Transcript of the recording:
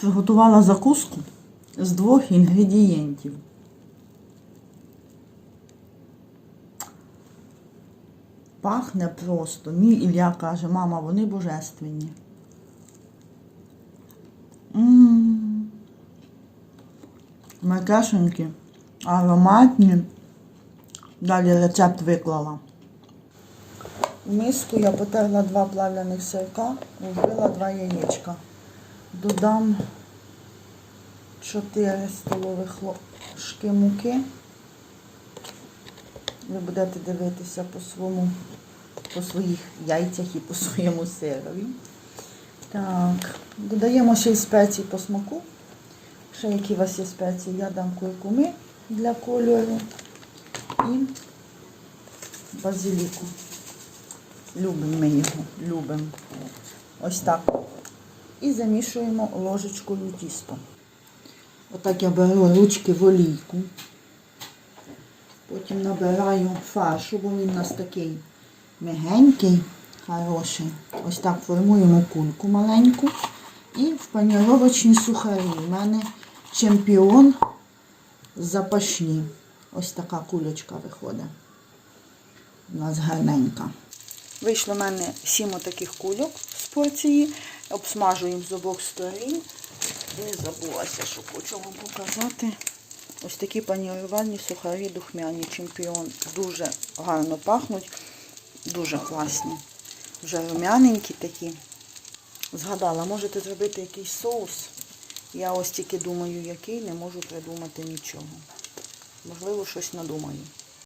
Приготувала закуску з двох інгредієнтів. Пахне просто. Мій Ілля каже, мама, вони божественні. М. Ароматні. Далі рецепт виклала. В миску я потерла два плавляних сирка, вбила два яєчка. Додам 4 столових ложки муки. Ви будете дивитися по своєму, по своїх яйцях і по своєму сирові. Так, додаємо ще й спеції по смаку. Ще які у вас є спеції, я дам куркуми для кольору і базиліку. Любимо ми його, любимо. Ось так. І замішуємо ложечкою тісто. Отак я беру ручки в олійку. Потім набираю фаршу, бо він у нас такий мягенький, хороший. Ось так формуємо кульку маленьку. І в паніровочні сухарі. У мене чемпіон запашні. Ось така кулечка виходить. У нас гарненька. Вийшло в мене сім таких кульок з порції. Обсмажуємо з обох сторін. Не забулася, що хочу вам показати. Ось такі панірувальні сухарі духмяні чемпіон. Дуже гарно пахнуть, дуже класні. Вже рум'яненькі такі. Згадала, можете зробити якийсь соус. Я ось тільки думаю, який, не можу придумати нічого. Можливо, щось надумаю.